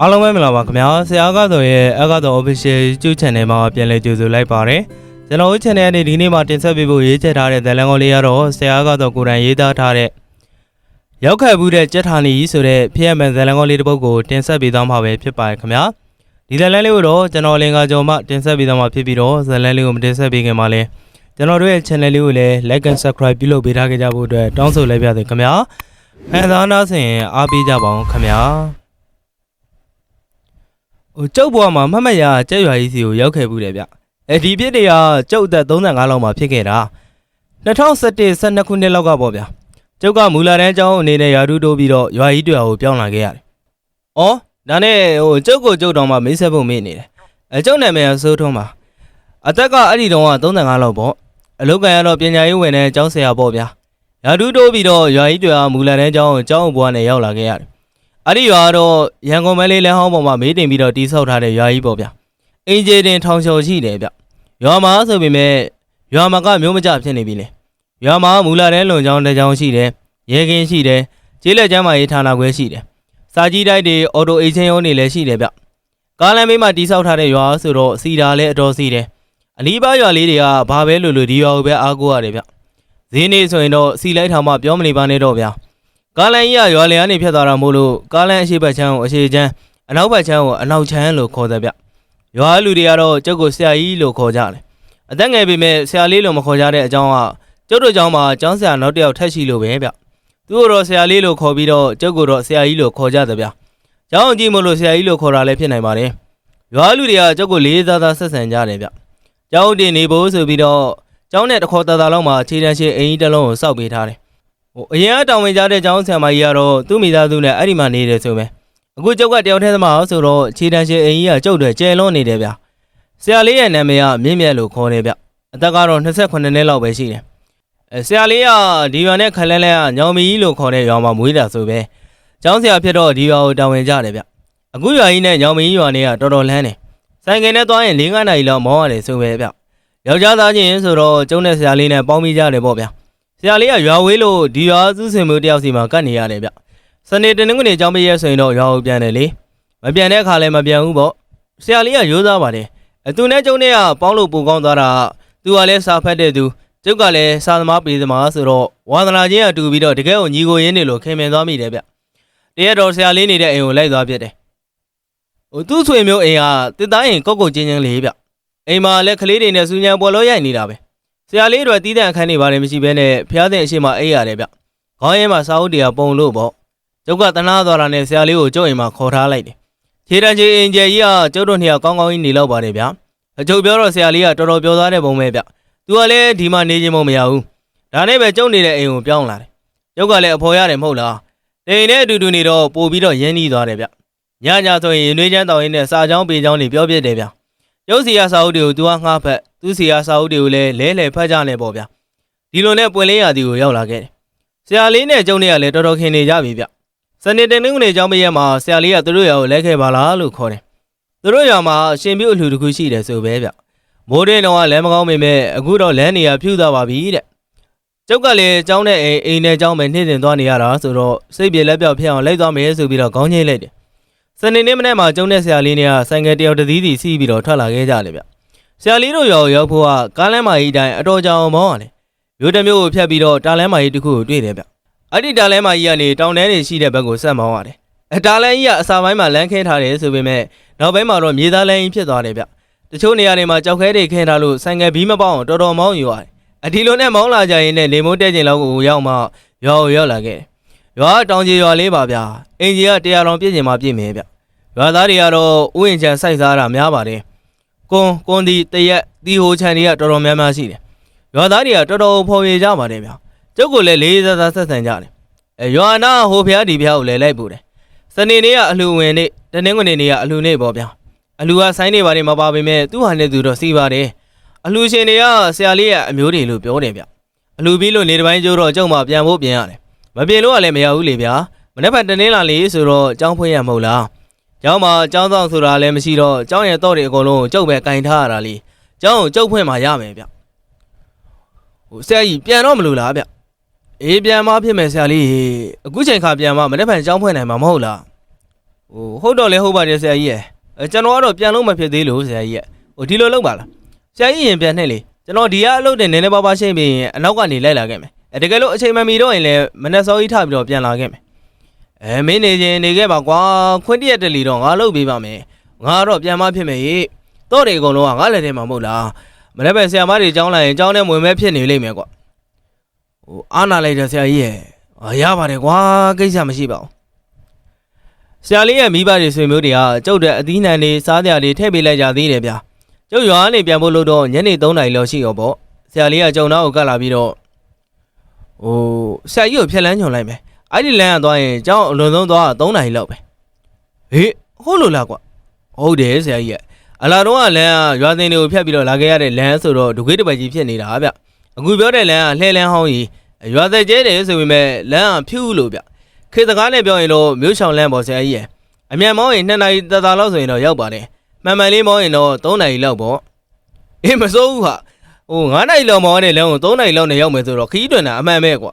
အားလုံးပဲမင်္ဂလာပါခင်ဗျာဆရာကတော့ရဲ့အကတော့ official YouTube channel မှာပြန်လည်ကြိုဆိုလိုက်ပါတယ်ကျွန်တော်တို့ channel ကနေဒီနေ့မှာတင်ဆက်ပေးဖို့ရေးချက်ထားတဲ့ဇာတ်လမ်းကောလေးကတော့ဆရာကတော့ကိုယ်တိုင်ရေးသားထားတဲ့ရောက်ခဲ့ဘူးတဲ့ကြက်ထာနီကြီးဆိုတဲ့ဖြစ်ရမှန်ဇာတ်လမ်းကောလေးတစ်ပုဒ်ကိုတင်ဆက်ပေးသွားမှာပဲဖြစ်ပါတယ်ခင်ဗျာဒီဇာတ်လမ်းလေးကိုတော့ကျွန်တော်လင်္ကာကျော်မှတင်ဆက်ပေးသွားမှာဖြစ်ပြီးတော့ဇာတ်လမ်းလေးကိုမတင်ဆက်ပေးခင်မှာလဲကျွန်တော်တို့ရဲ့ channel လေးကိုလည်း like and subscribe ပြုလုပ်ပေးထားကြကြဖို့အတွက်တောင်းဆိုလိုက်ပါရစေခင်ဗျာဖန်သားနာဆင်အားပေးကြပါအောင်ခင်ဗျာ ဟိုကျုပ်ဘွားမှာမတ်မတ်ရကျက်ရွာကြီးစီကိုရောက်ခဲ့ဘူးတယ်ဗျအဲဒီဖြစ်တွေကကျုပ်အသက်35လောက်မှာဖြစ်ခဲ့တာ2017 12ခုနှစ်လောက်ကပေါ့ဗျကျုပ်ကမူလာတန်းကျောင်းအနေနဲ့ယာတူတိုးပြီးတော့ရွာကြီးတွေ့ကိုပြောင်းလာခဲ့ရတယ်။အော်ဒါနဲ့ဟိုကျုပ်ကိုကျုပ်တော်မှာမိတ်ဆက်ဖို့မေ့နေတယ်။အကျုပ်နာမည်ကစိုးထုံးပါ။အသက်ကအဲ့ဒီတုန်းက35လောက်ပေါ့။အလုတ်ကန်ရတော့ပညာရေးဝင်တဲ့ကျောင်းဆရာပေါ့ဗျာ။ယာတူတိုးပြီးတော့ရွာကြီးတွေ့ကမူလာတန်းကျောင်းကိုကျောင်းဘွားနဲ့ရောက်လာခဲ့ရတယ်။ အဲ့ဒီရွာကတော့ရန်ကုန်မလေးလမ်းဟောင်းပေါ်မှာမေးတင်ပြီးတော့တီးဆောက်ထားတဲ့ရွာကြီးပေါ့ဗျာ။အင်ဂျီတင်ထောင်ချော်ရှိတယ်ဗျ။ရွာမှာဆိုပေမဲ့ရွာမှာကမျိုးမကြဖြစ်နေပြီလေ။ရွာမှာမူလာတဲ့လုံချောင်းတစ်ချောင်းရှိတယ်။ရဲကင်းရှိတယ်။ကျေးလက်ကျမ်းမာရေးဌာနခွဲရှိတယ်။စာကြီးတိုက်တွေအော်တိုအေးချင်းရုံးတွေလည်းရှိတယ်ဗျ။ကားလမ်းဘေးမှာတီးဆောက်ထားတဲ့ရွာဆိုတော့စီတာလည်းအတော်စီတယ်။အနီးပါးရွာလေးတွေကဘာပဲလို့လို့ဒီရွာကိုပဲအားကိုးရတယ်ဗျ။ဈေးနေဆိုရင်တော့စီလိုက်ထားမှပြောမနေပါနဲ့တော့ဗျာ။ ကားလန်ကြီးကရွာလျာကနေဖြတ်သွားတာမို့လို့ကားလန်အရှိတ်ဘက်ချမ်းကိုအရှိတ်ချမ်းအနောက်ဘက်ချမ်းကိုအနောက်ချမ်းလို့ခေါ်တယ်ဗျရွာလူတွေကတော့ကျုပ်ကိုဆရာကြီးလို့ခေါ်ကြတယ်အသက်ငယ်ပေမဲ့ဆရာလေးလို့မခေါ်ကြတဲ့အကြောင်းကကျုပ်တို့ကျောင်းမှာကျောင်းဆရာနောက်တစ်ယောက်ထက်ရှိလို့ပဲဗျသူ့ကိုတော့ဆရာလေးလို့ခေါ်ပြီးတော့ကျုပ်ကိုတော့ဆရာကြီးလို့ခေါ်ကြတယ်ဗျကျောင်းကြည့်မို့လို့ဆရာကြီးလို့ခေါ်တာလည်းဖြစ်နိုင်ပါတယ်ရွာလူတွေကကျုပ်ကိုလေးစားစားဆက်ဆံကြတယ်ဗျကျောင်းတင်နေဖို့ဆိုပြီးတော့ကျောင်းနဲ့တစ်ခေါ်တသားလောက်မှာခြေတန်းရှိအိမ်ကြီးတစ်လုံးကိုစောက်ပေးထားတယ် ဟိုအရင်ကတောင်ဝင်ကြတဲ့ကျောင်းဆရာမကြီးကတော့သူ့မိသားစုနဲ့အဲ့ဒီမှာနေတယ်ဆိုပဲအခုကျုပ်ကတယောက်တည်းသမားဆိုတော့ခြေတန်းရှင်အိမ်ကြီးကကျုပ်တွေကျဲလွန်နေတယ်ဗျဆရာလေးရဲ့နာမည်ကမြင့်မြတ်လို့ခေါ်တယ်ဗျအသက်ကတော့28နှစ်လောက်ပဲရှိတယ်အဲဆရာလေးကဒီရွာနဲ့ခလန်းလန်းကညောင်မီကြီးလို့ခေါ်တဲ့ရွာမှာမွေးတာဆိုပဲကျောင်းဆရာဖြစ်တော့ဒီရွာကိုတောင်ဝင်ကြတယ်ဗျအခုရွာကြီးနဲ့ညောင်မီကြီးရွာနဲ့ကတော်တော်လန်းတယ်ဆိုင်ကယ်နဲ့သွားရင်၄-၅နာရီလောက်မောင်းရတယ်ဆိုပဲဗျယောက်ျားသားချင်းဆိုတော့ကျုံနဲ့ဆရာလေးနဲ့ပေါင်းပြီးကြတယ်ပေါ့ဗျ ဆရာလေးကရွာဝေးလို့ဒီရွာစုစင်မှုတယောက်စီမှာကတ်နေရတယ်ဗျ။စနေတနင်္ဂနွေကျောင်းပြည့်ဆိုရင်တော့ရွာကိုပြန်တယ်လေ။မပြန်တဲ့အခါလည်းမပြန်ဘူးပေါ့။ဆရာလေးကရိုးသားပါတယ်။အသူနဲ့ကျုံနဲ့ကပေါင်းလို့ပူကောင်းသွားတာကသူကလည်းစာဖတ်တဲ့သူကျုပ်ကလည်းစာသမားပေသမားဆိုတော့ဝါသနာချင်းကတူပြီးတော့တကယ်ကိုညီကိုရင်းနေလို့ခင်မင်သွားမိတယ်ဗျ။တရက်တော့ဆရာလေးနေတဲ့အိမ်ကိုလိုက်သွားပြတယ်။ဟိုသူ့ဆွေမျိုးအိမ်ကတစ်သားရင်ကောက်ကောက်ချင်းချင်းလေးဗျ။အိမ်မှာလည်းကလေးတွေနဲ့စူးညံပေါ်လို့ရိုက်နေတာပဲ။ ဆရာလေးတို့တီးတဲ့အခန်းတွေပါတယ်မရှိဘဲနဲ့ဖျားတဲ့အရှိမအိပ်ရတယ်ဗျ။ခေါင်းရဲမှာစာအုပ်တွေကပုံလို့ပေါ့။ကျုပ်ကတနာသွားတာနဲ့ဆရာလေးကိုကျုပ်အိမ်မှာခေါ်ထားလိုက်တယ်။ခြေတန်းကြီးအင်ဂျယ်ကြီးကကျုပ်တို့နှစ်ယောက်ကောင်းကောင်းကြီးနေလောက်ပါတယ်ဗျ။အကျုပ်ပြောတော့ဆရာလေးကတော်တော်ပြောသားတဲ့ပုံပဲဗျ။သူကလည်းဒီမှာနေခြင်းမမရဘူး။ဒါနဲ့ပဲကျုပ်နေတဲ့အိမ်ကိုပြောင်းလာတယ်။ကျုပ်ကလည်းအဖော်ရတယ်မဟုတ်လား။တိမ်နဲ့အတူတူနေတော့ပို့ပြီးတော့ရင်းနှီးသွားတယ်ဗျ။ညညဆိုရင်ရင်နှွေးချမ်းတောင်းရင်းနဲ့စာချောင်းပေချောင်းတွေပြောပြတယ်ဗျ။ ကျုပ်စီရစာအုပ်တွေကိုသူကငှားဖက်သူစီရစာအုပ်တွေကိုလည်းလဲလှယ်ဖတ်ကြနေပေါ့ဗျ။ဒီလိုနဲ့ပွင့်လင်းရာဒီကိုရောက်လာခဲ့တယ်။ဆရာလေးနဲ့ကျုံနဲ့ကလည်းတော်တော်ခင်နေကြပြီဗျ။စနေတနင်္ဂနွေကျောင်းမရက်မှာဆရာလေးကသူတို့ရွာကိုလဲခဲ့ပါလားလို့ခေါ်တယ်။သူတို့ရွာမှာအရှင်ပြုတ်အလှူတစ်ခုရှိတယ်ဆိုပဲဗျ။မိုးတင်းတော့ကလမ်းမကောင်းပေမဲ့အခုတော့လမ်းနေရဖြူသွားပါပြီတဲ့။ကျုပ်ကလည်းကျောင်းနဲ့အိမ်အိမ်နဲ့ကျောင်းပဲနှင်းတင်သွားနေရတာဆိုတော့စိတ်ပြေလက်ပြောက်ဖြစ်အောင်လိုက်သွားမယ်ဆိုပြီးတော့ခေါင်းငိမ့်လိုက်တယ်။ စနေနေ့မနေ့မှာကျုံနဲ့ဆရာလေးနဲ့ကဆိုင်ကယ်တယောက်တစ်စီးစီစီးပြီးတော့ထွက်လာခဲ့ကြတယ်ဗျ။ဆရာလေးတို့ရွာကိုရောက်ဖို့ကကားလမ်းမကြီးတိုင်းအတော်ကြောင်မောင်းရတယ်မြို့တစ်မျိုးကိုဖြတ်ပြီးတော့တာလန်းမာကြီးတစ်ခုကိုတွေ့တယ်ဗျ။အဲ့ဒီတာလန်းမာကြီးကနေတောင်တန်းတွေရှိတဲ့ဘက်ကိုဆက်မောင်းရတယ်။အတာလန်းကြီးကအစာပိုင်းမှာလမ်းခင်းထားတယ်ဆိုပေမဲ့နောက်ပိုင်းမှာတော့မြေသားလန်းကြီးဖြစ်သွားတယ်ဗျ။တချို့နေရာတွေမှာကြောက်ခဲတွေခင်းထားလို့ဆိုင်ငယ်ဘီးမပေါအောင်တော်တော်မောင်းယူရတယ်။အဒီလိုနဲ့မောင်းလာကြရင်လည်းလေမိုးတဲကျင်လောက်ကိုရောက်မှရွာကိုရောက်လာခဲ့တယ်။ရွာကတောင်ကြီးရွာလေးပါဗျာ။အင်ကြီးကတရားတော်ပြည့်ကျင်မှပြည့်မယ်ဗျ။ ရွာသားတွေကတော့ဥယျာဉ်ချန်စိုက်စားတာများပါတယ်။ကွန်ကွန်ဒီတရက်တီဟိုချန်တွေကတော်တော်များများရှိတယ်။ရွာသားတွေကတော်တော်ဖော်ပြကြပါတယ်ဗျာကျုပ်ကလည်းလေးစားစားဆက်ဆံကြတယ်အဲရွာနာဟိုဖျားဒီဖျားကိုလည်းလိုက်ပို့တယ်စနေနေ့ကအလှူဝင်နေ့တနင်္ဂနွေနေ့ကအလှူနေ့ပေါ့ဗျာအလှူကဆိုင်းနေပါတယ်မပါပေမဲ့သူ့ဟာနဲ့သူတော့စီးပါတယ်အလှူရှင်တွေကဆရာလေးရဲ့အမျိုးတွေလို့ပြောတယ်ဗျအလှူပြီးလို့နေတစ်ပိုင်းကျိုးတော့ကျုံမှပြန်ဖို့ပြင်ရတယ်မပြင်လို့ကလည်းမရဘူးလေဗျာမနေ့ကတနင်္လာလေးဆိုတော့ចောင်းဖွင့်ရမဟုတ်လား ကျောင်းမှာကျောင်းဆောင်ဆိုတာလည်းမရှိတော့ကျောင်းရဲ့တော့တွေအကုန်လုံးကိုကျုပ်ပဲကင်ထားရတာလေကျောင်းကိုကျုပ်ဖွင့်မှရမယ်ဗျဟိုဆရာကြီးပြန်တော့မလို့လားဗျအေးပြန်မဖြစ်မယ်ဆရာလေးအခုချိန်ခါပြန်မမနေ့ဖန်ကျောင်းဖွင့်နိုင်မှာမဟုတ်လားဟိုဟုတ်တော့လေဟုတ်ပါတယ်ဆရာကြီးရယ်ကျွန်တော်ကတော့ပြန်လို့မဖြစ်သေးလို့ဆရာကြီးရယ်ဟိုဒီလိုလုပ်ပါလားဆရာကြီးရင်ပြန်နှဲ့လေကျွန်တော်ဒီကအလုပ်တင်နည်းနည်းပါးပါးရှိပြီးရင်အနောက်ကနေလိုက်လာခဲ့မယ်တကယ်လို့အချိန်မမီတော့ရင်လည်းမနေ့စောကြီးထပြီးတော့ပြန်လာခဲ့မယ် အဲမင်းနေချင်းနေခဲ့ပါကွာခွင့်တရက်တလီတော့ငါလုပ်ပေးပါမယ်ငါကတော့ပြန်မဖြစ်မယ်ဟေ့တော့တယ်အကုန်လုံးကငါလက်ထဲမှာမဟုတ်လားမနေ့ပဲဆရာမတွေကြောင်းလိုက်ရင်ကြောင်းနဲ့ဝင်မဲ့ဖြစ်နေလိမ့်မယ်ကွာဟိုအားနာလိုက်တယ်ဆရာကြီးရဲ့အာရပါတယ်ကွာကိစ္စမရှိပါဘူးဆရာလေးရဲ့မိဘတွေဆွေမျိုးတွေကကျုပ်တဲ့အသီးနှံတွေစားကြတွေထည့်ပေးလိုက်ကြသေးတယ်ဗျာကျုပ်ရွာကနေပြန်ဖို့လို့တော့ညနေ3နာရီလောက်ရှိရောပေါ့ဆရာလေးကကြုံတော့ကိုကတ်လာပြီးတော့ဟိုဆရာကြီးကိုဖျက်လန်းညွန်လိုက်မယ် အဲ့ဒီလမ်းကသွားရင်ကျောင်းအလွန်ဆုံးသွား3နာရီလောက်ပဲဟေးဟုတ်လို့လားကွာဟုတ်တယ်ဆရာကြီးရဲ့အလာတော့ကလမ်းကရွာစင်တွေကိုဖျက်ပြီးတော့လာခဲ့ရတဲ့လမ်းဆိုတော့ဒုခေတပတ်ကြီးဖြစ်နေတာဗျအခုပြောတဲ့လမ်းကလှဲလန်းဟောင်းကြီးရွာသက်ကျဲတယ်ဆိုပေမဲ့လမ်းကဖြူးလို့ဗျခေတ်စကားနဲ့ပြောရင်တော့မြို့ချောင်လန်းပေါ်ဆရာကြီးရယ်အမြန်မောင်းရင်2နာရီတသာလောက်ဆိုရင်တော့ရောက်ပါတယ်မှန်မှန်လေးမောင်းရင်တော့3နာရီလောက်ပေါ့အေးမစိုးဘူးဟာဟို9နာရီလောက်မောင်းတဲ့လမ်းကို3နာရီလောက်နဲ့ရောက်မယ်ဆိုတော့ခီးတွင်တာအမှန်ပဲကွာ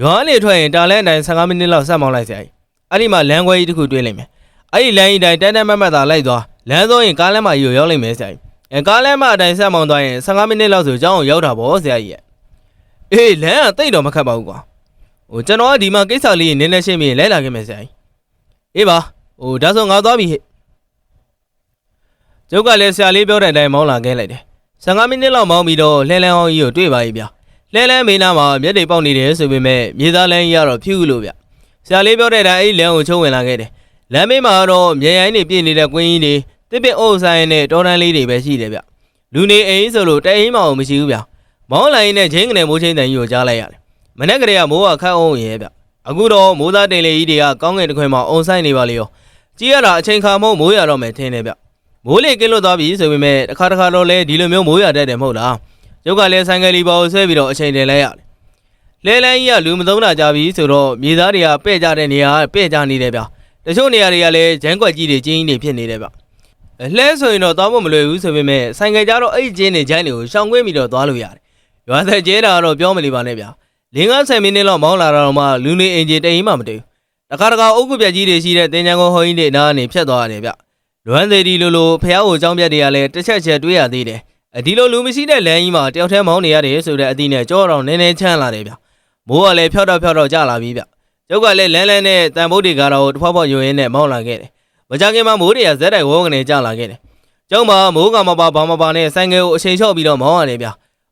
ရွာလေထွက်ရင်တာလဲအတိုင်း15မိနစ်လောက်ဆက်မောင်းလိုက်ဆရာကြီးအဲ့ဒီမှာလမ်းခွဲကြီးတစ်ခုတွေ့လိမ့်မယ်အဲ့ဒီလမ်းကြီးတိုင်းတန်းတန်းမတ်မတ်သာလိုက်သွားလမ်းဆုံးရင်ကားလမ်းမကြီးကိုရောက်လိမ့်မယ်ဆရာကြီးအဲကားလမ်းမအတိုင်းဆက်မောင်းသွားရင်15မိနစ်လောက်ဆိုကျောင်းကိုရောက်တာပေါ့ဆရာကြီးရယ်အေးလမ်းကတိတ်တော့မခတ်ပါဘူးကွာဟိုကျွန်တော်ကဒီမှာကိစ္စလေးနည်းနည်းရှင်းပြီးရင်လဲလာခဲ့မယ်ဆရာကြီးအေးပါဟိုဒါဆိုငါသွားပြီဟဲ့ကျုပ်ကလည်းဆရာလေးပြောတဲ့အတိုင်းမောင်းလာခဲ့လိုက်တယ်15မိနစ်လောက်မောင်းပြီးတော့လှဲလန်းအောင်ကြီးကိုတွေ့ပါပြီဗျ လှဲလန်းမေးနာမှာမျက်တွေပေါက်နေတယ်ဆိုပေမဲ့မြေသားလန်းကြီးကတော့ဖြူလို့ဗျဆရာလေးပြောတဲ့အတိုင်းအဲ့ဒီလမ်းကိုချုံဝင်လာခဲ့တယ်လမ်းမေးမှာတော့မြေရိုင်းတွေပြည့်နေတဲ့ကွင်းကြီးတွေတစ်ပစ်အုပ်ဆိုင်နဲ့တောတန်းလေးတွေပဲရှိတယ်ဗျလူနေအိမ်ဆိုလို့တအိမ်မှမရှိဘူးဗျမောင်းလိုက်နဲ့ချင်းကနေမိုးချင်းတန်ကြီးကိုကြားလိုက်ရတယ်မနေ့ကလေးကမိုးကခတ်အောင်ရဲဗျအခုတော့မိုးသားတင်လေကြီးတွေကကောင်းကင်တစ်ခွင်မှာအုံဆိုင်နေပါလေရောကြည်ရတာအချိန်ခါမဟုတ်မိုးရတော့မယ်ထင်းနေဗျမိုးလေကင်းလွတ်သွားပြီဆိုပေမဲ့တစ်ခါတစ်ခါတော့လဲဒီလိုမျိုးမိုးရတတ်တယ်မဟုတ်လား ရုပ်ကလည်းဆိုင်ကလေးပေါ်ကိုဆွဲပြီးတော့အချိန်တင်လဲရတယ်လဲလန်းကြီးကလူမသုံးတာကြပြီဆိုတော့မြေသားတွေကပဲ့ကြတဲ့နေရာကပဲ့ကြနေတယ်ဗျတချို့နေရာတွေကလည်းဂျမ်းကွက်ကြီးတွေကျင်းကြီးတွေဖြစ်နေတယ်ဗျလဲဆိုရင်တော့သွားဖို့မလွယ်ဘူးဆိုပေမဲ့ဆိုင်ကကြတော့အဲ့ဒီကျင်းတွေဂျမ်းတွေကိုရှောင်ကွင်းပြီးတော့သွားလို့ရတယ်ရွာသက်ကျဲတာကတော့ပြောမလီပါနဲ့ဗျလင်းကား10မိနစ်လောက်မောင်းလာတော့မှလူနေအင်ဂျင်တိမ်မှမတည်ဘူးတခါတခါအုတ်ကုပြက်ကြီးတွေရှိတဲ့တင်ချန်ကုန်းဟိုင်းတွေနားကနေဖြတ်သွားရတယ်ဗျလွမ်းသေးဒီလိုလိုဖះကိုအကြောင်းပြက်တွေကလည်းတစ်ချက်ချက်တွေးရသေးတယ်အ ဒီလိုလူမရှိတဲ့လမ်းကြီးမှာတယောက်တည်းမောင်းနေရတယ်ဆိုတဲ့အသည့်နဲ့ကြောတော့နည်းနည်းချမ်းလာတယ်ဗျမိုးကလည်းဖြောက်တော့ဖြောက်တော့ကျလာပြီဗျကျုပ်ကလည်းလန်းလန်းနဲ့တန်ဖိုးတွေကတော့တစ်ဖွားဖွားယွင်ရင်းနဲ့မောင်းလာခဲ့တယ်မကြခင်မှာမိုးတွေကဇက်တိုက်ဝေါကနေကျလာခဲ့တယ်ကျုံမှာမိုးကမပါဘာမပါနဲ့ဆိုင်ငယ်ကိုအချိန်လျှော့ပြီးတော့မောင်းရတယ်ဗျ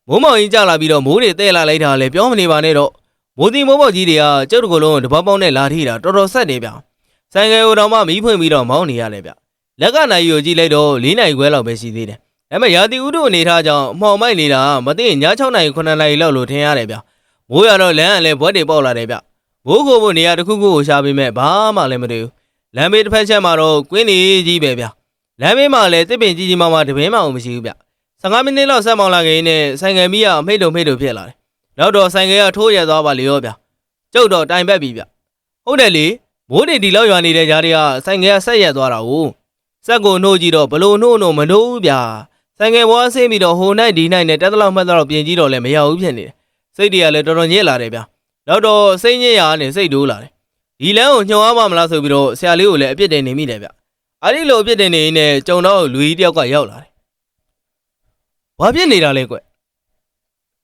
မိုးမောင်ကြီးကျလာပြီးတော့မိုးတွေတဲ့လာလိုက်တာလည်းပြောမနေပါနဲ့တော့မိုးတီမိုးပေါက်ကြီးတွေကကျုပ်တို့ကလုံးတပတ်ပေါင်းနဲ့လာထိတာတော်တော်ဆက်နေဗျ။ဆိုင်ကယ်ကိုတော့မှမီးဖွင့်ပြီးတော့မောင်းနေရတယ်ဗျ။လက်ကနိုင်ကိုကြည့်လိုက်တော့၄နိုင်ခွဲလောက်ပဲရှိသေးတယ်။ ဒါပေမဲ့ရာသီဥတုအနေထားကြောင့်အမှောင်မိုက်နေတာမသိရင်ည6နိုင်9နိုင်လောက်လို့ထင်ရတယ်ဗျ။မိုးရတော့လမ်းကလည်းဘွက်တွေပေါက်လာတယ်ဗျ။မိုးကိုဖို့နေရာတစ်ခုခုကိုရှာပေးမဲ့ဘာမှလည်းမတွေ့ဘူး။လမ်းဘေးတစ်ဖက်ချက်မှာတော့ကွင်းနေကြီးပဲဗျ။လမ်းဘေးမှာလည်းတစ်ပင်ကြီးကြီးမားမားတပင်းမှမရှိဘူးဗျ။15မိနစ်လောက်ဆက်မောင်းလာခင်နဲ့ဆိုင်ကယ်မီးကအမိတ်တုံမိတ်တုံဖြစ်လာတယ်။နောက်တော့ဆိုင်ကယ်ကထိုးရသွားပါလေရောဗျ။ကျုပ်တော့တိုင်ပက်ပြီဗျဟုတ်တယ်လေမိုးတွေဒီလောက်ရွာနေတဲ့ကြားတွေကဆိုင်ငယ်ကဆက်ရက်သွားတာကိုစက်ကိုနှိုးကြည့်တော့ဘလို့နှိုးနှိုးမနှိုးဘူးဗျာ ဆိုင်ငယ်ဘွားဆင်းပြီးတော့ဟိုနိုင်ဒီနိုင်နဲ့တက်တလောက်မှတ်တလောက်ပြင်ကြည့်တော့လည်းမရဘူးဖြစ်နေတယ်စိတ်တွေကလည်းတော်တော်ညစ်လာတယ်ဗျာနောက်တော့စိတ်ညစ်ရာနဲ့စိတ်ဒိုးလာတယ်ဒီလမ်းကိုညှော်အားပါမလားဆိုပြီးတော့ဆရာလေးကိုလည်းအပြစ်တင်နေမိတယ်ဗျအဲ့ဒီလိုအပြစ်တင်နေနေကြုံတော့လူကြီးတယောက်ကရောက်လာတယ်ဘာဖြစ်နေတာလဲကွ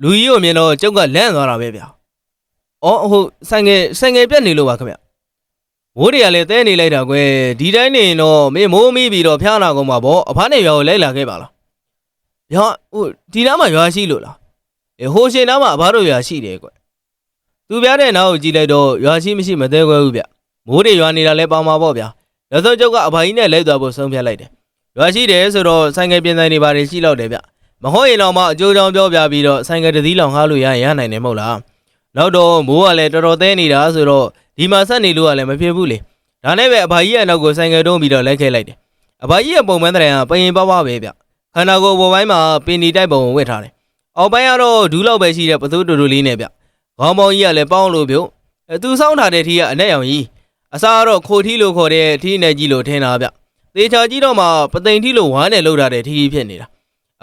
လူကြီးကိုမြင်တော့ကျုပ်ကလန့်သွားတာပဲဗျာ။အော်ဟိုဆိုင်ငယ်ဆိုင်ငယ်ပြက်နေလို့ပါခင်ဗျ။မိုးတွေကလည်းတဲနေလိုက်တာကွယ်ဒီတိုင်းနေရင်တော့မင်းမိုးမိပြီးတော့ဖျားလာကုန်မှာပေါ့အဖားနဲ့ရွာကိုလိုက်လာခဲ့ပါလား။ ရွာဟိုဒီနားမှာရွာရှိလို့လား။အေဟိုရှင်နားမှာအဖားတို့ရွာရှိတယ်ကွယ်။သူပြတဲ့နားကိုကြည့်လိုက်တော့ရွာရှိမရှိမသေးခွဲဘူးဗျ။မိုးတွေရွာနေတာလဲပေါင်ပါပေါ့ဗျာ။လက်စောကျုပ်ကအဖာကြီးနဲ့လိုက်သွားဖို့ဆုံးဖြတ်လိုက်တယ်။ရွာရှိတယ်ဆိုတော့ဆိုင်ငယ်ပြင်ဆိုင်တွေပါတယ်ရှိတော့တယ်ဗျ။မဟုတ်ရင်တော့မှအကျိုးကြောင့်ပြောပြပြီးတော့ဆိုင်ငယ်တစ်သီးလောင်ငှားလို့ရရင်ရနိုင်တယ်မဟုတ်လား။နောက်တော့မိုးကလည်းတော်တော်သဲနေတာဆိုတော့ဒီမှာဆက်နေလို့ကလည်းမဖြစ်ဘူးလေဒါနဲ့ပဲအဘကြီးရဲ့နောက်ကိုဆိုင်ကယ်တုံးပြီးတော့လိုက်ခဲလိုက်တယ်အဘကြီးရဲ့ပုံမှန်တဲ့ကပရင်ပါပါပဲဗျ ခန္ဓာကိုယ်ပေါ်ပိုင်းမှာပင်နီတိုက်ပုံကိုဝတ်ထားတယ်အောက်ပိုင်းကတော့ဒူးလောက်ပဲရှိတဲ့ပသူတူတူလေးနဲ့ဗျခေါင်းပေါင်းကြီးကလည်းပေါင်းလို့ပြုတ်အဲသူစောင်းထားတဲ့ထီးကအနက်ရောင်ကြီးအစားကတော့ခိုထီလို့ခေါ်တဲ့ထီးနဲ့ကြီးလို့ထင်တာဗျသေချာကြီးတော့မှပသိမ်ထီလို့ဝမ်းနဲ့လှုပ်ထားတဲ့ထီးဖြစ်နေတာ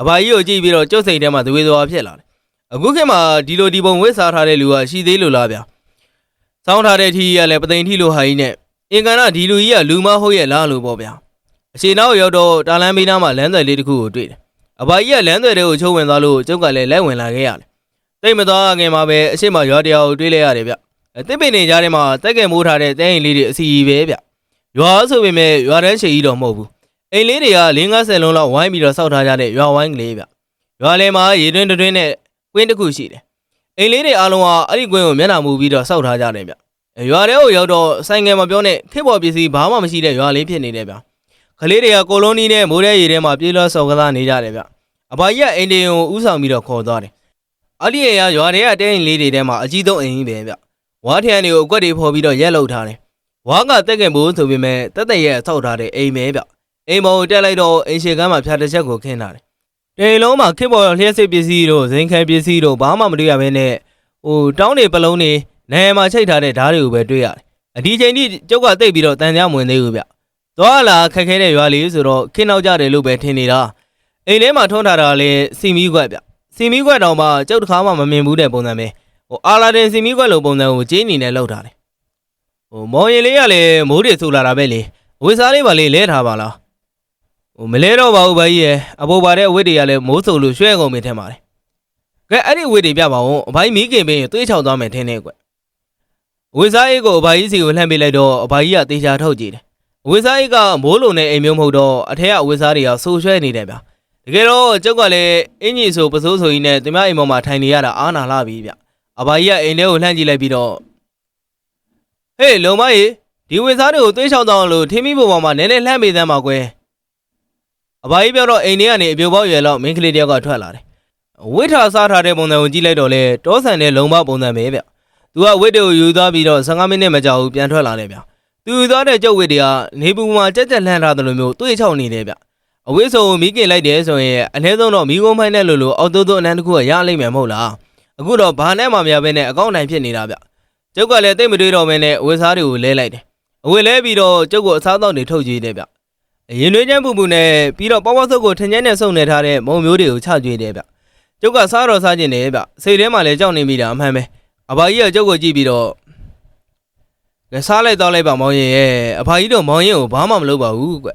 အဘကြီးကိုကြည့်ပြီးတော့ကျုပ်စိတ်ထဲမှာသွေးသွားဖြစ်လာတယ်အခုခေတ်မှာဒီလိုဒီပုံဝစ်စားထားတဲ့လူကရှိသေးလို့လားဗျာစောင်းထားတဲ့ထီးကလည်းပသိမ်ထီလိုဟာကြီးနဲ့အင်ကန်ကဒီလူကြီးကလူမဟုတ်ရဲ့လားလို့ပေါ့ဗျာ အချိန်နောက်ရောက်တော့တာလန်ဘေးနားမှာလမ်းသွယ်လေးတစ်ခုကိုတွေ့တယ်အဘကြီးကလမ်းသွယ်တွေကိုချိုးဝင်သွားလို့ကျုပ်ကလည်းလက်ဝင်လာခဲ့ရတယ်တိတ်မသွားခင်မှာပဲအရှိမရွာတရားကိုတွေးလိုက်ရတယ်ဗျအသစ်ပင်နေကြတဲ့မှာတက်ကဲမိုးထားတဲ့တဲအိမ်လေးတွေအစီအီပဲဗျရွာဆိုပေမဲ့ရွာတန်းရှည်ကြီးတော့မဟုတ်ဘူးအိမ်လေးတွေက၄50လုံးလောက်ဝိုင်းပြီးတော့စောက်ထားကြတဲ့ရွာဝိုင်းကလေးဗျရွာလေမှာရေတွင်းတွင်းနဲ့ကွင်းတစ်ခုရှိတယ်အိမ်လေးတွေအားလုံးကအဲ့ဒီကွင်းကိုမျက်နှာမူပြီးတော့စောက်ထားကြတယ်ဗျရွာထဲကိုရောက်တော့ဆိုင်ငယ်မပြောနဲ့ခေတ်ပေါ်ပစ္စည်းဘာမှမရှိတဲ့ရွာလေးဖြစ်နေတယ်ဗျ။ ကလေးတွေကကိုလိုနီနဲ့မိုးရဲရီထဲမှာပြေးလောဆော်ကစားနေကြတယ်ဗျ။အဘကြီးကအိမ်တေကိုဥဆောင်ပြီးတော့ခေါ်သွားတယ်။အဲ့ဒီအိမ်ကရွာထဲကတဲအိမ်လေးတွေထဲမှာအကြီးဆုံးအိမ်ကြီးပဲဗျ။ဝါထရန်တွေကိုအကွက်တွေဖော်ပြီးတော့ရက်လောက်ထားတယ်။ဝါကတက်ကင်ဖို့ဆိုပေမဲ့တက်တက်ရဲ့ဆောက်ထားတဲ့အိမ်ပဲဗျ။အိမ်ပေါ်ကိုတက်လိုက်တော့အိမ်ရှေကမ်းမှာဖြာတစ်ချက်ကိုခင်းထားတယ်။တေလုံးမှာခေတ်ပေါ်လျှက်စစ်ပစ္စည်းတို့ဇင်ခဲပစ္စည်းတို့ဘာမှမတွေ့ရဘဲနဲ့ဟိုတောင်းတွေပလုံးတွေနေရာမှာချိတ်ထားတဲ့ဓာတ်တွေကိုပဲတွေ့ရတယ်။အဒီချိန်ထိကျုပ်ကတိတ်ပြီးတော့တန်ကြားမဝင်သေးဘူးဗျ။ သွားလာခက်ခဲတဲ့ရွာလေးဆိုတော့ခင်းနောက်ကြတယ်လို့ပဲထင်နေတာ။အိမ်ထဲမှာထွန်းထားတာလည်းစီမီခွက်ဗျ။စီမီခွက်တောင်မှကျုပ်တစ်ခါမှမမြင်ဘူးတဲ့ပုံစံပဲ။ဟိုအာလာဒင်စီမီခွက်လိုပုံစံကိုကျင်းနေနဲ့လောက်ထားတယ်။ဟိုမော်ရင်လေးကလည်းမိုးတွေဆူလာတာပဲလေ။အဝိစားလေးပါလေးလဲထားပါလား။ဟိုမလဲတော့ပါဘူးဘာကြီးရဲ့အပေါ်ပါတဲ့အဝိတွေကလည်းမိုးဆူလို့ရွှဲကုန်ပြီထင်ပါတယ်။ကဲအဲ့ဒီအဝိတွေပြပါဦး။အဘိုင်းမီးကင်ပင်းသွေးချောက်သွားမယ်ထင်နေကွ။ဝေစားအိတ်ကိုအဘကြီးစီကိုလှမ်းပေးလိုက်တော့အဘကြီးကတေချာထုတ်ကြည့်တယ်။ ဝေစားအိတ်ကမိုးလုံတဲ့အိမ်မျိုးမဟုတ်တော့အထက်ကအဝေစားတွေကဆူရွှဲနေတယ်ဗျ။တကယ်တော့ကျုပ်ကလည်းအင်ကြီးဆိုပစိုးဆိုကြီးနဲ့သူမအိမ်ပေါ်မှာထိုင်နေရတာအားနာလာပြီဗျ။အဘကြီးကအိမ်ထဲကိုလှမ်းကြည့်လိုက်ပြီးတော့ဟေးလုံမကြီးဒီဝေစားတွေကိုသွေးချောင်းတောင်းလို့ထင်းမိပေါ်မှာနည်းနည်းလှမ်းပေးသမ်းပါကွယ်။အဘကြီးပြောတော့အိမ်ထဲကနေအပြိုပေါက်ရွယ်လောက်မင်းကလေးတယောက်ကထွက်လာတယ်။ဝိထားစားထားတဲ့ပုံစံကိုကြည့်လိုက်တော့လေတောဆန်တဲ့လုံမပုံစံပဲဗျ။သူကဝစ်တွေကိုယူသွားပြီးတော့15မိနစ်မကြာဘူးပြန်ထွက်လာတယ်ဗျ။ သူယူသွားတဲ့ကြုတ်ဝစ်တွေကနေပူမှာကြက်ကြက်လှမ်းထားတယ်လို့မျိုးတွေးချောက်နေတယ်ဗျ။အဝစ်စုံကိုမီးကင်လိုက်တယ်ဆိုရင်အနည်းဆုံးတော့မီးကုန်းဖိုင်းတဲ့လိုလိုအောက်တိုးတိုးအနန်းတစ်ခုကရလိမ့်မယ်မဟုတ်လား။အခုတော့ဘာနဲ့မှမရဘဲနဲ့အကောင့်တိုင်းဖြစ်နေတာဗျ။ကျုပ်ကလည်းတိတ်မတွေးတော့ဘဲနဲ့အဝစ်စားတွေကိုလဲလိုက်တယ်။အဝစ်လဲပြီးတော့ကျုပ်ကိုအစားအသောက်တွေထုတ်ကြည့်တယ်ဗျ။အရင်နှွေးချမ်းပူပူနဲ့ပြီးတော့ပေါ့ပေါ့ဆုပ်ကိုထင်ကျဲနဲ့စုံနေထားတဲ့မုံမျိုးတွေကိုချကြွေးတယ်ဗျ။ကျုပ်ကစားတော့စားကျင်တယ်ဗျ။စိတ်ထဲမှာလည်းကြောက်နေမိတာအမှန်ပဲ။အဘကြီးကကျုပ်ကိုကြည့်ပြီးတော့ ကဲစားလိုက်တော့လိုက်ပါမောင်ရင်ရဲ့အဘကြီးတော့မောင်ရင်ကိုဘာမှမလုပ်ပါဘူးကွ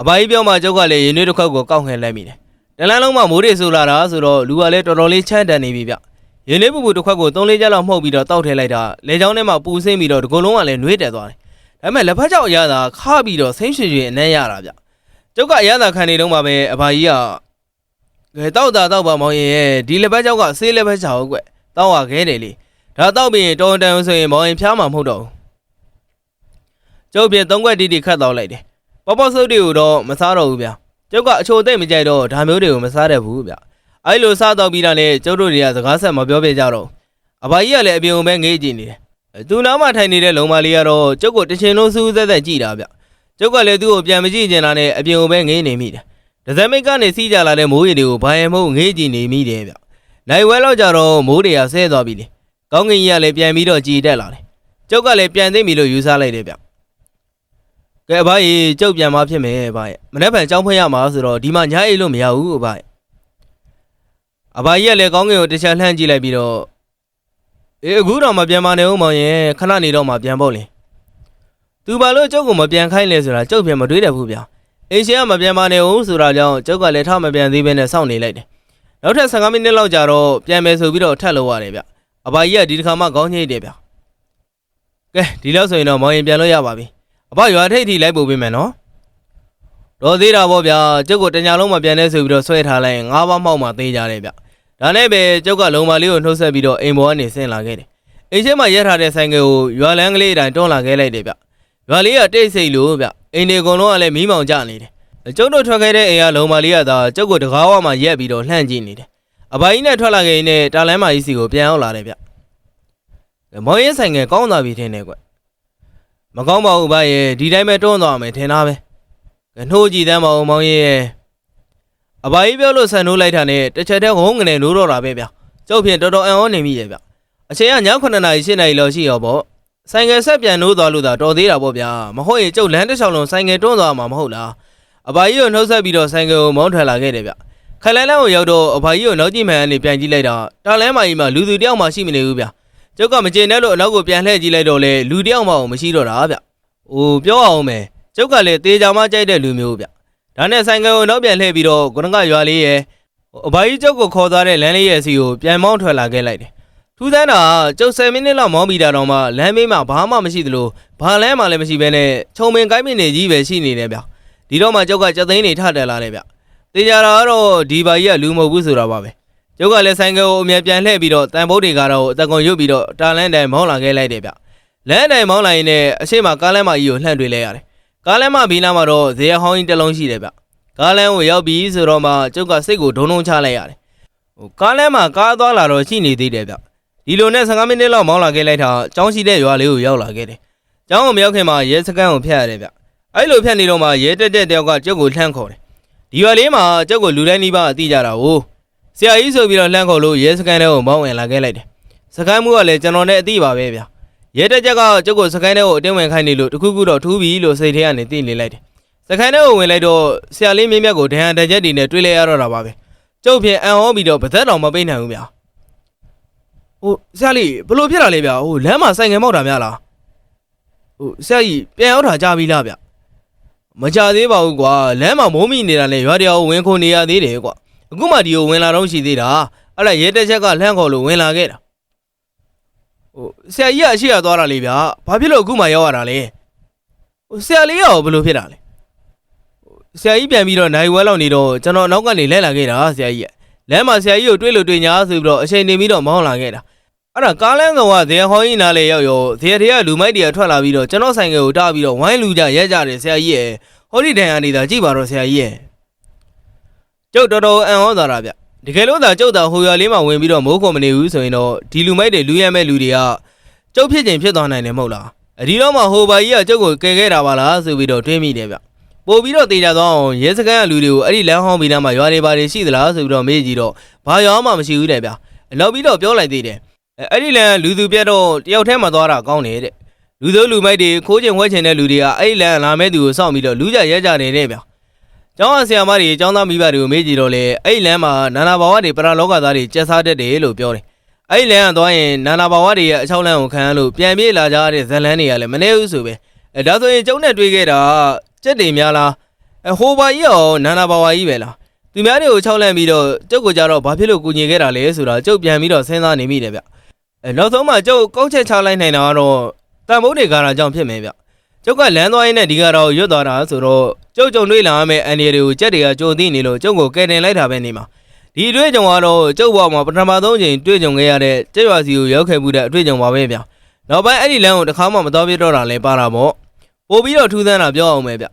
အဘကြီးပြောမှကျုပ်ကလည်းရင်နှွေးတစ်ခေါက်ကိုကောက်ခဲလိုက်မိတယ်တလန်းလုံးမှမိုးတွေဆူလာတာဆိုတော့လူကလည်းတော်တော်လေးချမ်းတန်နေပြီဗျရင်နှွေးပူပူတစ်ခွက်ကို၃လေးချက်လောက်မှုတ်ပြီးတော့တောက်ထဲလိုက်တာလေချောင်းထဲမှာပူဆင်းပြီးတော့ဒီကုလုံးကလည်းနှွေးတက်သွားတယ်ဒါပေမဲ့လက်ဖက်ချောက်အရသာခါပြီးတော့ဆင်းရွှေရွှေအနမ်းရတာဗျကျုပ်ကအရသာခံနေတော့မှပဲအဘကြီးကကဲတောက်တာတောက်ပါမောင်ရင်ရဲ့ဒီလက်ဖက်ချောက်ကဆေးလက်ဖက်ချောက်ကွတောက်ရခဲတယ်လေ ဒါတော့ပြီးရင်တော်တန်ဆိုရင်မောင်ရင်ဖျားမှာမဟုတ်တော့ဘူးကျုပ်ပြင်သုံးခွက်တီးတီခတ်တော့လိုက်တယ်ပေါပေါဆုပ်တွေကိုတော့မစားတော့ဘူးဗျကျုပ်ကအချိုသိမ့်မကြိုက်တော့ဒါမျိုးတွေကိုမစားတတ်ဘူးဗျအဲ့လိုစားတော့ပြီးတာနဲ့ကျုပ်တို့တွေကစကားဆက်မပြောပြကြတော့အဘကြီးကလည်းအပြင်ုံပဲငေးကြည့်နေတယ်သူနားမှာထိုင်နေတဲ့လုံမလေးကတော့ကျုပ်ကိုတစ်ချိန်လုံးစူးစက်သက်ကြည့်တာဗျကျုပ်ကလည်းသူ့ကိုပြန်မကြည့်ချင်တာနဲ့အပြင်ုံပဲငေးနေမိတယ်ဒဇမိတ်ကနေစီးကြလာတဲ့မိုးရီတွေကိုဘာရင်မဟုတ်ငေးကြည့်နေမိတယ်ဗျနိုင်ဝဲလောက်ကြတော့မိုးတွေကဆဲသွားပြီလေ ကောင်းကင်ကြီးကလည်းပြန်ပြီးတော့ကြည်တက်လာတယ်။ကျုပ်ကလည်းပြန်သိပြီလို့ယူဆလိုက်တယ်ဗျ။ကဲအဘကြီးကျုပ်ပြန်มาဖြစ်မယ်ဗျ။မနေ့ကကြောင်းဖွင့်ရမှာဆိုတော့ဒီမှာညအိတ်လို့မရဘူးအဘ။အဘကြီးကလည်းကောင်းကင်ကိုတစ်ချက်လှမ်းကြည့်လိုက်ပြီးတော့အေးအခုတော့မပြန်မနေဦးမောင်ရင်ခဏနေတော့မှပြန်ပေါ့လေ။သူဘာလို့ကျုပ်ကိုမပြန်ခိုင်းလဲဆိုတာကျုပ်ပြန်မတွေးတတ်ဘူးဗျ။အိမ်ရှင်ကမပြန်မနေဦးဆိုတာကြောင့်ကျုပ်ကလည်းထမပြန်သေးဘဲနဲ့စောင့်နေလိုက်တယ်။နောက်ထပ်15မိနစ်လောက်ကြာတော့ပြန်မယ်ဆိုပြီးတော့ထပ်လို့ရတယ်ဗျ။ အဘကြီးကဒီတစ်ခါမှခေါင်းညိတ်တယ်ဗျာကဲဒီလောက်ဆိုရင်တော့မောင်ရင်ပြန်လို့ရပါပြီအဘရွာထိပ်ထိလိုက်ပို့ပေးမယ်နော်တော်သေးတာပေါ့ဗျာကျုပ်ကတညာလုံးမပြန်နေဆိုပြီးတော့ဆွဲထားလိုက်ရင်ငါးပါးမှောက်မှသေးကြတယ်ဗျဒါနဲ့ပဲကျုပ်ကလုံမာလေးကိုနှုတ်ဆက်ပြီးတော့အိမ်ပေါ်ကနေဆင်းလာခဲ့တယ်အိမ်ရှိမှာရက်ထားတဲ့ဆိုင်ကယ်ကိုရွာလန်းကလေးအတိုင်းတွန်းလာခဲ့လိုက်တယ်ဗျရွာလေးကတိတ်ဆိတ်လို့ဗျအိမ်တွေအကုန်လုံးကလည်းမီးမောင်ကျနေတယ်ကျုပ်တို့ထွက်ခဲ့တဲ့အိမ်ကလုံမာလေးကသာကျုပ်ကိုတကားဝမှာရက်ပြီးတော့လှန့်ကြည့်နေတယ် အဘကြီးနဲ့ထွက်လာခဲ့ရင်နဲ့တာလန်းမာကြီးစီကိုပြန်ရောက်လာတယ်ဗျမောင်ရင်ဆိုင်ငယ်ကောင်းသွားပြီထင်တယ်ကွမကောင်းပါဘူးဗျရဲ့ဒီတိုင်းပဲတွန်းသွားမယ်ထင်တာပဲကနှိုးကြည့်တမ်းပါဦးမောင်ရင်ရဲ့အဘကြီးပြောလို့ဆန်နိုးလိုက်တာနဲ့တစ်ချက်တည်းဝုန်းငနေနိုးတော့တာပဲဗျကျုပ်ဖြင့်တော်တော်အံ့ဩနေမိရဲ့ဗျအချိန်ကည9နာရီ10နာရီလောက်ရှိရောပေါ့ဆိုင်ငယ်ဆက်ပြန်နိုးသွားလို့သာတော်သေးတာပေါ့ဗျာမဟုတ်ရင်ကျုပ်လမ်းတစ်လျှောက်လုံးဆိုင်ငယ်တွန်းသွားမှာမဟုတ်လားအဘကြီးကိုနှုတ်ဆက်ပြီးတော့ဆိုင်ငယ်ကိုမောင်းထွက်လာခဲ့တယ်ဗျ ခလန်းလန်းကိုရောက်တော့အဘကြီးကိုနောက်ကြည့်မှန်ကနေပြန်ကြည့်လိုက်တာတာလန်းမကြီးမှာလူသူတယောက်မှရှိမနေဘူးဗျကျုပ်ကမကျေနပ်လို့အနောက်ကိုပြန်လှည့်ကြည့်လိုက်တော့လေလူတစ်ယောက်မှမရှိတော့တာဗျ။ဟိုပြောအောင်မယ်ကျုပ်ကလည်းတေချာမှကြိုက်တဲ့လူမျိုးဗျ။ဒါနဲ့ဆိုင်ကယ်ကိုနောက်ပြန်လှည့်ပြီးတော့ကိုရကရွာလေးရဲ့အဘကြီးကျုပ်ကိုခေါ်သွားတဲ့လမ်းလေးရဲ့စီကိုပြန်မောင်းထွက်လာခဲ့လိုက်တယ်။ထူးဆန်းတာကကျုပ်10မိနစ်လောက်မောင်းပြီးတာတော့မှလမ်းမေးမှာဘာမှမရှိသလိုဘာလမ်းမှလည်းမရှိဘဲနဲ့ခြုံပင်ကိုင်းပင်နေကြီးပဲရှိနေတယ်ဗျ။ဒီတော့မှကျုပ်ကကြက်သိန်းနေထတက်လာတယ်ဗျ။ တေချာတာကတော့ဒီဘာကြီးကလူမဟုတ်ဘူးဆိုတာပါပဲ။ကျုပ်ကလည်းဆိုင်ကယ်ကိုအမြဲပြန်လှည့်ပြီးတော့တန်ဖိုးတွေကတော့အတကွန်ရုပ်ပြီးတော့တာလန်တိုင်မောင်းလာခဲ့လိုက်တယ်ဗျလမ်းတိုင်မောင်းလာရင်လည်းအရှိမကားလမ်းမကြီးကိုလှမ်းတွေ့လဲရတယ်ကားလမ်းမဘီနာမှာတော့ဇေယျဟောင်းကြီးတစ်လုံးရှိတယ်ဗျကားလမ်းကိုရောက်ပြီးဆိုတော့မှကျုပ်ကစိတ်ကိုဒုံဒုံချလိုက်ရတယ်ဟိုကားလမ်းမှာကားသွားလာတော့ရှိနေသေးတယ်ဗျဒီလိုနဲ့15မိနစ်လောက်မောင်းလာခဲ့လိုက်တာကျောင်းရှိတဲ့ရွာလေးကိုရောက်လာခဲ့တယ်ကျောင်းကိုမရောက်ခင်မှာရဲစခန်းကိုဖျက်ရတယ်ဗျအဲ့လိုဖျက်နေတော့မှရဲတက်တက်တယောက်ကကျုပ်ကိုလှမ်းခေါ်တယ် ဒီရွာလေးမှာကျုပ်ကိုလူတိုင်းနှီးပါအသိကြတာကိုဆရာကြီးဆိုပြီးတော့လှမ်းခေါ်လို့ရဲစခန်းထဲကိုမောင်းဝင်လာခဲ့လိုက်တယ်။စခန်းမှုကလည်းကျွန်တော်နဲ့အသိပါပဲဗျာ။ရဲတက်ချက်ကကျုပ်ကိုစခန်းထဲကိုအတင်းဝင်ခိုင်းနေလို့တခုခုတော့ထူးပြီလို့စိတ်ထဲကနေသိနေလိုက်တယ်။စခန်းထဲကိုဝင်လိုက်တော့ဆရာလေးမြင့်မြတ်ကိုဒဏ်ရာတက်ချက်တွေနဲ့တွေ့လဲရတော့တာပါပဲ။ကျုပ်ဖြင့်အံ့ဩပြီးတော့ပါသက်တော်မပိတ်နိုင်ဘူးဗျာ။ဟိုဆရာလေးဘလို့ဖြစ်တာလဲဗျာ။ဟိုလမ်းမှာဆိုင်ငယ်မောက်တာများလား။ဟိုဆရာကြီးပြန်ရောက်တာကြားပြီလားဗျ။ မကြသေးပါဘူးကွာလမ်းမှာမိုးမိနေတာနဲ့ရွာတရာကိုဝင်ခုန်နေရသေးတယ်ကွာအခုမှဒီကိုဝင်လာတော့ရှိသေးတာအဲ့ဒါရဲတက်ချက်ကလှမ်းခေါ်လို့ဝင်လာခဲ့တာဟိုဆရာကြီးကအရှိရသွားတာလေဗျာဘာဖြစ်လို့အခုမှရောက်ရတာလဲဟိုဆရာလေးရောဘယ်လိုဖြစ်တာလဲဟိုဆရာကြီးပြန်ပြီးတော့နိုင်ဝဲလောက်နေတော့ကျွန်တော်နောက်ကနေလဲလာခဲ့တာဆရာကြီးကလမ်းမှာဆရာကြီးကိုတွေ့လို့တွေ့ညာဆိုပြီးတော့အချိန်နေပြီးတော့မောင်းလာခဲ့တာ အဲ့ဒါကားလမ်းကောင်ကဇေယဟောင်းကြီးနားလေရောက်ရောဇေယတွေကလူမိုက်တွေကထွက်လာပြီးတော့ကျွန်တော်ဆိုင်ကယ်ကိုတားပြီးတော့ဝိုင်းလူကြရက်ကြတယ်ဆရာကြီးရဲ့ဟောဒီတန်ရနေတာကြည့်ပါတော့ဆရာကြီးရဲ့ကျုပ်တော်တော်အံ့ဩသွားတာဗျတကယ်လို့သာကျုပ်သာဟိုရွာလေးမှာဝင်ပြီးတော့မိုးခုံမနေဘူးဆိုရင်တော့ဒီလူမိုက်တွေလူရမဲ့လူတွေကကျုပ်ဖြစ်ချင်းဖြစ်သွားနိုင်တယ်မဟုတ်လားအဒီတော့မှဟိုဘာကြီးကကျုပ်ကိုကယ်ခဲ့တာပါလားဆိုပြီးတော့တွေးမိတယ်ဗျပို့ပြီးတော့တေချာသွားအောင်ရဲစခန်းကလူတွေကိုအဲ့ဒီလမ်းဟောင်းပြီးနားမှာရွာတွေဘာတွေရှိသလားဆိုပြီးတော့မေးကြည့်တော့ဘာရွာမှမရှိဘူးတဲ့ဗျနောက်ပြီးတော့ပြောလိုက်သေးတယ် အဲ့ဒီလမ်းလူသူပြတ်တော့တယောက်တည်းမှသွားတာကောင်းတယ်တဲ့လူသို့လူမိုက်တွေခိုးချင်ဝှက်ချင်တဲ့လူတွေကအဲ့ဒီလမ်းလာမဲ့သူကိုစောင့်ပြီးတော့လူကြရဲကြတယ်တဲ့ဗျကျောင်းအဆရာမတွေကျောင်းသားမိဘတွေကိုမေးကြည့်တော့လေအဲ့ဒီလမ်းမှာနာနာဘာဝတွေပရာလောကသားတွေကျက်စားတတ်တယ်လို့ပြောတယ်။အဲ့ဒီလမ်းကသွားရင်နာနာဘာဝတွေရဲ့အချောက်လမ်းကိုခံရလို့ပြန်ပြေးလာကြတဲ့ဇလန်းတွေကလည်းမနေဘူးဆိုပဲ။အဲဒါဆိုရင်ကျုံနဲ့တွေးခဲ့တာကြက်တွေများလား။အဟိုဘာကြီးရောနာနာဘာဝကြီးပဲလား။သူများတွေကိုချောက်လန့်ပြီးတော့ကျုပ်ကကြတော့ဘာဖြစ်လို့ကူညီခဲ့တာလဲဆိုတာကျုပ်ပြန်ပြီးတော့စဉ်းစားနေမိတယ်ဗျ။အဲ နောက်ဆုံးမှကျုပ်ကောက်ချက်ချလိုက်နိုင်တာကတော့တန်ဖိုးတွေကားတာကြောင့်ဖြစ်မယ်ဗျ။ကျုပ်ကလမ်းသွားရင်းနဲ့ဒီကတော့ရွတ်သွားတာဆိုတော့ကျုပ်ကြုံတွေ့လာရမယ့်အန်ဒီတွေကိုကြက်တွေကကြိုသိနေလို့ကျုပ်ကိုကယ်တင်လိုက်တာပဲနေမှာဒီအတွေ့အကြုံကတော့ကျုပ်ဘဝမှာပထမဆုံးချိန်တွေ့ကြုံခဲ့ရတဲ့ကျက်ရွာစီကိုရောက်ခဲ့မှုတဲ့အတွေ့အကြုံပါပဲဗျနောက်ပိုင်းအဲ့ဒီလမ်းကိုတစ်ခါမှမတော်ပြတော့တာလဲပါတာပေါ့ပို့ပြီးတော့ထူးဆန်းတာပြောအောင်ပဲဗျ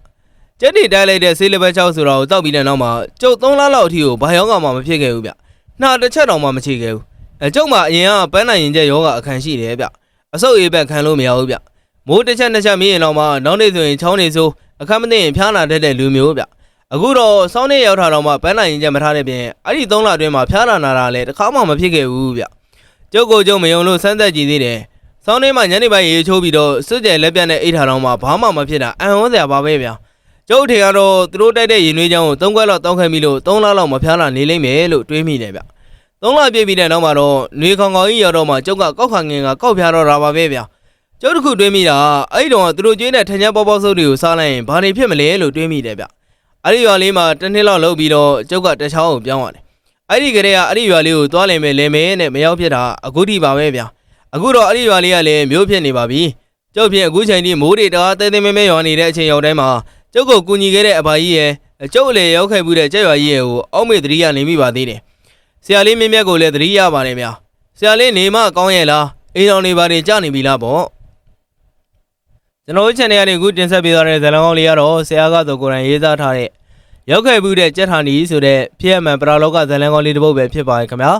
ကျက်တွေတိုက်လိုက်တဲ့ဆေးလက်ဘက်ချောက်ဆိုတာကိုတောက်ပြီးတဲ့နောက်မှာကျုပ်3လလောက်အထိကိုဘာယောဂါမှမဖြစ်ခဲ့ဘူးဗျနှာတစ်ချက်တောင်မှမချိခဲ့ဘူး အဲကျုပ်မှာအရင်ကပန်းနိုင်ရင်ကျက်ယောဂါအခန်းရှိတယ်ဗျအဆုပ်အေးဘက်ခံလို့မရဘူးဗျမိုးတစ်ချက်နှစ်ချက်မင်းရင်တော့မှနောက်နေ့ဆိုရင်ချောင်းနေဆိုအခက်မသိရင်ဖျားနာတတ်တဲ့လူမျိုးဗျအခုတော့စောင်းနေရောက်ထားတော့မှပန်းနိုင်ရင်ချက်မထားတဲ့ပြင်အဲ့ဒီ၃လအတွင်းမှာဖျားနာနာတာလည်းတစ်ခါမှမဖြစ်ခဲ့ဘူးဗျကျုပ်ကိုကျုပ်မယုံလို့စမ်းသက်ကြည့်သေးတယ်စောင်းနေမှာညနေပိုင်းရေချိုးပြီးတော့စွတ်ကြဲလက်ပြတ်နဲ့အိတ်ထားတော့မှဘာမှမဖြစ်တာအံ့ဩစရာပါပဲဗျကျုပ်ထေကတော့သူတို့တိုက်တဲ့ရင်နှွေးချောင်းကို၃ခွက်လောက်တောင်းခဲ့ပြီးလို့၃လလောက်မဖျားနာနေလိမ့်မယ်လို့တွေးမိတယ်ဗျ ၃လပြည့်ပြီးတဲ့နောက်မှာတော့နှွေခေါင်ခေါင်ကြီးရောက်တော့မှကျုပ်ကကောက်ခါငင်ကကောက်ဖျားတော့တာပါပဲဗျကျုပ်တစ်ခုတွေးမိတာအဲ့ဒီတော့ကသူတို့ကျွေးတဲ့ထញ្ញက်ပေါပေါဆုပ်တွေကိုစားလိုက်ရင်ဘာတွေဖြစ်မလဲလို့တွေးမိတယ်ဗျအဲ့ဒီရွာလေးမှာတစ်နှစ်လောက်လုပ်ပြီးတော့ကျုပ်ကတခြားကိုပြောင်းရတယ်အဲ့ဒီကလေးကအဲ့ဒီရွာလေးကိုသွားလည်မယ်လဲမယ်နဲ့မရောက်ဖြစ်တာအခုထိပါပဲဗျအခုတော့အဲ့ဒီရွာလေးကလည်းမျိုးဖြစ်နေပါပြီကျုပ်ဖြင့်အခုချိန်ထိမိုးတွေတအားတဲတဲမဲမဲရွာနေတဲ့အချိန်ရောက်တိုင်းမှာကျုပ်ကိုကူညီခဲ့တဲ့အဘကြီးရဲ့ကျုပ်အလေရောက်ခဲ့မှုတဲ့ကျက်ရွာကြီးရဲ့ကိုအောက်မေ့သတိရနေမိပါသေးတယ် ဆရာလေးမင်းမြတ်ကိုလည်းသတိရပါတယ်ဗျဆရာလေးနေမကောင်းရဲ့လားအိမ်တော်နေပါတွေကြာနေပြီလားပေါ့ကျွန်တော်တို့ channel ကနေအခုတင်ဆက်ပေးသွားတဲ့ဇာတ်လမ်းကောင်းလေးကတော့ဆရာကဆိုကိုယ်တိုင်ရေးသားထားတဲ့ရောက်ခဲ့မှုတဲ့ကြက်ထာနီဆိုတဲ့ဖြစ်အမှန်ပရာလောကဇာတ်လမ်းကောင်းလေးတစ်ပုဒ်ပဲဖြစ်ပါတယ်ခင်ဗျာ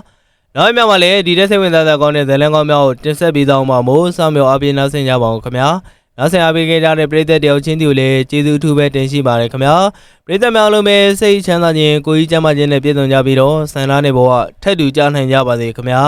နောက်一မြောက်မှာလည်းဒီတဲ့စိတ်ဝင်စားတဲ့ကောင်းတဲ့ဇာတ်လမ်းကောင်းများကိုတင်ဆက်ပေးသွားမှာမို့စောင့်မျှော်အားပေးနောက်ဆင်ကြပါအောင်ခင်ဗျာ နောက်ဆက်အားပေးခဲ့ကြတဲ့ပရိသတ်တယောက်ချင်းတူလည်းကျေးဇူးအထူးပဲတင်ရှိပါတယ်ခင်ဗျာပရိသတ်များလုံးပဲစိတ်ချမ်းသာခြင်းကိုယ်ကြီးကျမ်းမာခြင်းနဲ့ပြည့်စုံကြပြီးတော့ဆန္ဒနဲ့ဘဝထက်တူကြနိုင်ကြပါစေခင်ဗျာ